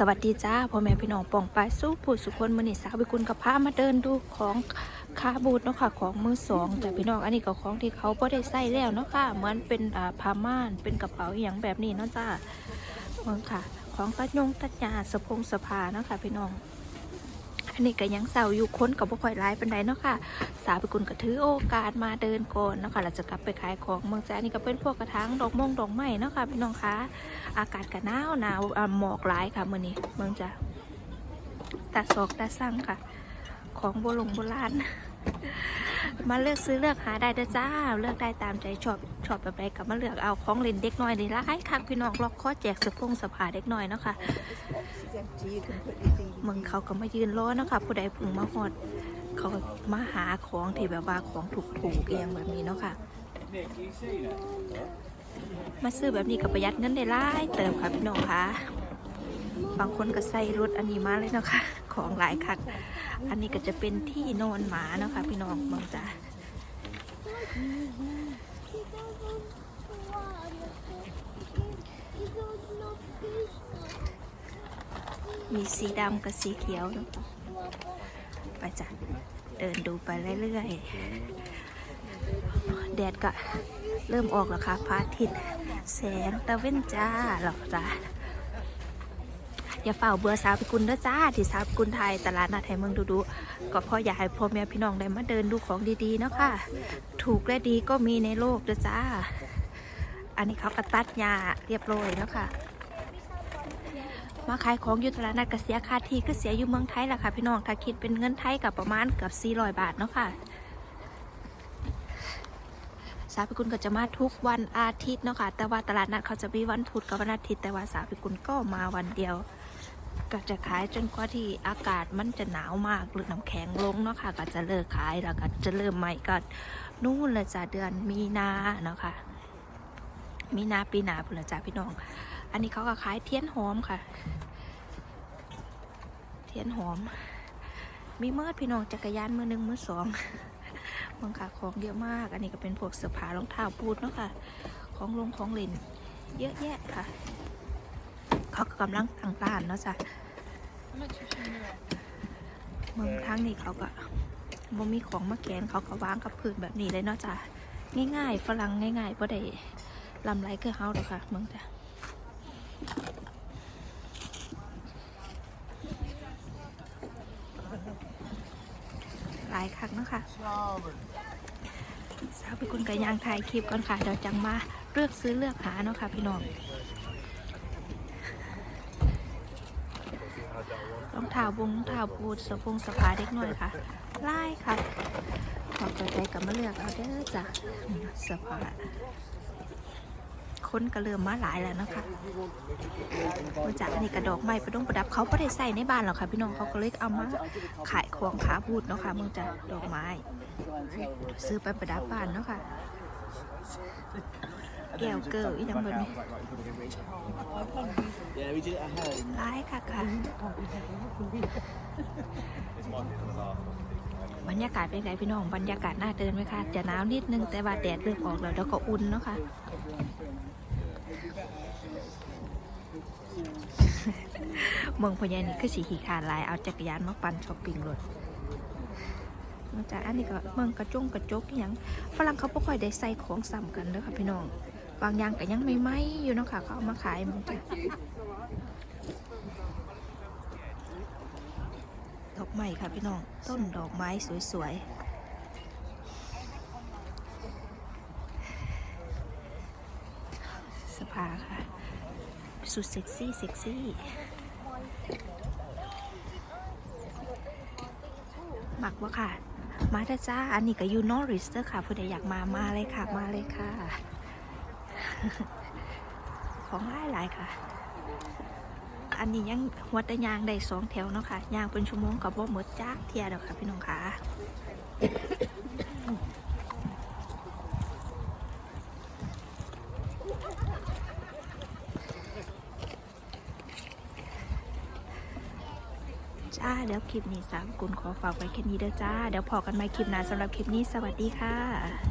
สวัสดีจ้าพ่อแม่พี่น้องป่องปายสู้ผู้สุคนมือนี่สาวไปคุณกับพามาเดินดูของคาบูดเนาะค่ะของมือสองแต่พี่น้องอันนี้ก็ของที่เขาพอได้ใส่แล้วเนาะค่ะเหมือนเป็นอ่าผ้าม่านเป็นกระเป๋าอย่างแบบนี้เนาะจ้าเมืองค่ะ ของตัดยงตัดยาสะพงสะพาเนาะค่ะพี่น้อง อันนี้ก็ยังเศร้าอยู่ค้นกับบ่ค่อยร้ายเป็นไดเนาะค่ะ สาวไปกุลก็ถือโอกาสมาเดินก่อนเนาะค่ะเราจะกลับไปขายของเมืองจ้านี่ก็เป็นพวกกระถางดอกมงดอกไม้เนาะค่ะพี่น้องคะอากาศก็หนาวหนาวหมอกหลายค่ะมื้อนี้เมืองจ้าตาศอกตาสั่งค่ะ ของโบราณโบราณมาเลือกซื้อเลือกหาได้เด้อจ้า เลือกได้ตามใจชอบชอบแบบใดก็มาเลือกเอาของเล่นเด็กน้อยนี่ละไอ้คักพี่น้องล็อกคอแจกสะพงสะพาเด็กน้อยเนาะค่ะ มึงเขาก็มายืนรอนะคะผู้ใดพึ่งมาฮอด เขามาหาของที่แบบว่าของถูกๆเองแบบนี้เนาะค่ะ มาซื้อแบบนี้ก็ประหยัดเงินได้หลายเติมค่ะพี่น้องค่ะบางคนก็ใส่รถอันนี้มาเลยเนาะค่ะของหลายคักอันนี้ก็จะเป็นที่นอนหมาเนาะค่ะพี่น้องบางจ้า มีสีดำกับสีเขียวเนาะไปจ้ะเดินดูไปเรื่อยๆ แดดก็เริ่มออกแล้วค่ะพระอาทิตย์แสงตะเว้นจ้าหรอกจ้าอย่าเฝ้าเบื่อสาวพิกุลเด้อจ้าที่สาวพิกุลไทยตลาดนัดไทยเมืองดูดูๆก็เพออยากให้พ่อแม่พี่น้องได้มาเดินดูของดีๆเนาะค่ะ ถูกและดีก็มีในโลกเด้อจ้า อันนี้เขากระตัดหญ้าเรียบร้อยแล้วค่ะ มาขายของอยู่ตลาดนัดก็เสียค่าที่ก็เสียอยู่เมืองไทยแหละค่ะพี่น้องถ้าคิดเป็นเงินไทยกับประมาณเกือบ400 บาทเนาะค่ะสาวพิกุลก็จะมาทุกวันอาทิตย์เนาะค่ะ แต่ว่าตลาดนัดเขาจะมีวันพุธกับวันอาทิตย์ แต่ว่าสาวพิกุลก็มาวันเดียว ก็จะขายจนกว่าที่อากาศมันจะหนาวมากหรือน้ำแข็งลงเนาะค่ะ ก็จะเลิกขายแล้วก็จะเริ่มใหม่ก็นู่นเลยจ้ะเดือนมีนาเนาะค่ะ มีนาปีหนาพุ่นละจ้ะพี่น้อง อันนี้เขาก็ขายเทียนหอมค่ะ เทียนหอม มีเมื่อพี่น้องจักรยานมือหนึ่งมือสองบางค่ะของเยอะมาก อันนี้ก็เป็นพวกเสื้อผ้ารองเท้าบูทเนาะค่ะ ของลงของเล่นเยอะแยะค่ะ เขาก็กำลังตั้งร้านเนาะจ้ะเมืองทางนี้เขาก็บ่มีของมาแกนเขาก็วางกับพื้นแบบนี้เลยเนาะจ้ะง่ายๆ ฝรั่งง่ายๆบ่ได้ลำไรคือเฮาหรอกค่ะเมืองจ้ะายคักเนาะค่ะสาวเป็นคนกระยางถ่ายคลิปก่อนค่ะเดี๋ยวจังมาเลือกซื้อเลือกหาเนาะค่ะพี่น้องรองเท้าบงรองเท้าบูทสะพงสะพาเด็กหน่อยค่ะไล่ค่ะขอบใจกับมาเลือกเอาเด้อจ้ะสะพา คนก็เริ่มมาหลายแล้วนะคะมาจากอันนี้กระดอกไม้ประดงประดับเขาไม่ได้ใส่ในบ้านหรอกค่ะ พี่น้องเขาก็เลยเอามาขายของขาบูดเนาะค่ะมึงจะดอกไม้ ซื้อไปประดับบ้านเนาะค่ะแก้วเกิลอีกอย่างบนี้ Yeah, we did it at home. ร้ายค่ะค่ะ บรรยากาศเป็นไงพี่น้องบรรยากาศน่าเดินไหมคะจะหนาวนิดนึงแต่ว่าแดดเริ่มออกแล้วแล้วก็อุ่นเนาะค่ะเมืองพญานี่คือสีขีขานหลายเอาจักรยานมาปั่นช้อปปิ้งรถนอกจากอันนี้ก็เมืองกระจงกระจกอย่างฝรั่งเขาบ่ค่อยได้ใส่ของซ้ำกันเด้อค่ะพี่น้องบางอย่างก็ยังไม่ไหมอยู่เนาะค่ะเขาเอามาขายมันจ้ะ ดอกไม้ค่ะพี่น้อง ต้นดอกไม้สวยๆ สภาค่ะ สุดเซ็กซี่ เซ็กซี่ หมักวะค่ะ มาเถอะจ้า อันนี้ก็ยูนอริสเตอร์ค่ะผู้ใดอยากมา มาเลยค่ะ มาเลยค่ะ ของหลายหลายๆค่ะ อันนี้ยังหัวตะยางได้สองแถวเนาะค่ะยางเป็นชั่วโมงกับว่าหมดจ้าเทียเดอกค่ะพี่น้องค่ะจ้าเดี๋ยวคลิปนี้สามกุลขอฝากไว้แค่นี้เด้อจ้า เดี๋ยวพอกันใหม่คลิปหน้าสำหรับคลิปนี้สวัสดีค่ะ